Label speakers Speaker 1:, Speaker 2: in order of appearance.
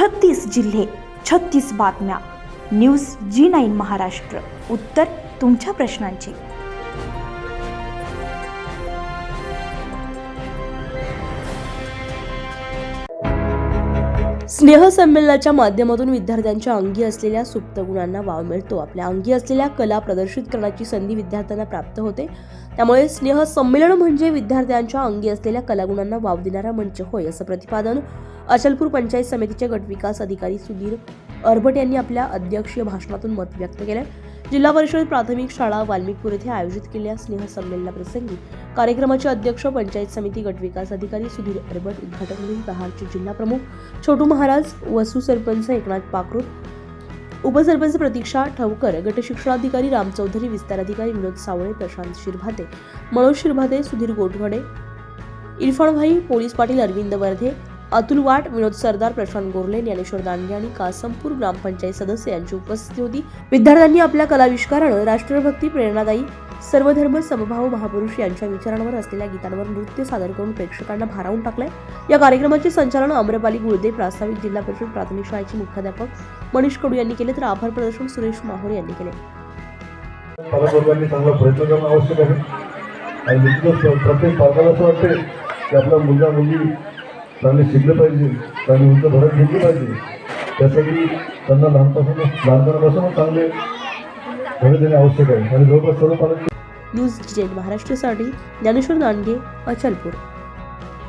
Speaker 1: छत्तीस जिल्हे छत्तीस बातम्या. News G nine Maharashtra. उत्तर तुमच्या प्रश्नांची.
Speaker 2: स्नेहसंमेलनाच्या माध्यमातून विद्यार्थ्यांच्या अंगी असलेल्या सुप्त गुणांना वाव मिळतो. आपल्या अंगी असलेल्या कला प्रदर्शित करण्याची संधी विद्यार्थ्यांना प्राप्त होते. त्यामुळे स्नेहसंमेलन म्हणजे विद्यार्थ्यांच्या अंगी असलेल्या कलागुणांना वाव देणारा मंच होय असं प्रतिपादन अचलपूर पंचायत समितीचे गटविकास अधिकारी सुधीर अरबट यांनी आपल्या अध्यक्षीय भाषणातून मत व्यक्त केलं जिल्हा परिषद प्राथमिक शाळा वाल्मिकपूर येथे आयोजित केलेल्या स्नेहसंमेलनाप्रसंगी कार्यक्रमाचे अध्यक्ष पंचायत समिती गटविकास अधिकारी सुधीर अरबट उद्घाटक म्हणून प्रहारचे जिल्हाप्रमुख छोटू महाराज वसू सरपंच एकनाथ पाकृत उपसरपंच प्रतीक्षा ठवकर गटशिक्षणाधिकारी राम चौधरी विस्तार अधिकारी विनोद सावळे प्रशांत शिरभाते मनोज शिरभाते सुधीर गोटघडे इरफानभाई पोलीस पाटील अरविंद वर्धे अतुल वाट विनोद सरदार प्रशांत गोरले ज्ञानेश्वर दांडगे आणि कासमपूर ग्रामपंचायत सदस्य यांची उपस्थिती होती. विद्यार्थ्यांनी आपल्या कलाविष्कारानं राष्ट्रभक्ती प्रेरणादायी सर्वधर्म समभाव महापुरुष यांच्या विचारांवर असलेल्या गीतांवर नृत्य सादर करून प्रेक्षकांना भारावून टाकलंय. या कार्यक्रमाचे संचालन अम्रपाली गुळदे प्रास्ताविक जिल्हा परिषद प्राथमिक शाळेचे मुख्याध्यापक मनीष कडू यांनी केले तर आभार प्रदर्शन सुरेश माहोर यांनी केले.
Speaker 3: प्रयत्न आवश्यक आहे. आणि प्रत्येक पालकाला असं वाटते की आपला मुलगा मुलगी चांगले शिकले पाहिजे चांगली उंच भरत घेतली पाहिजे. त्यासाठी त्यांना लहानपासून लहानपणापासून चांगले धडे देणे आवश्यक आहे. आणि जवळपास सर्व पालक
Speaker 2: न्यूज जेन महाराष्ट्रासाठी ज्ञानेश्वर नांदगे अचलपूर.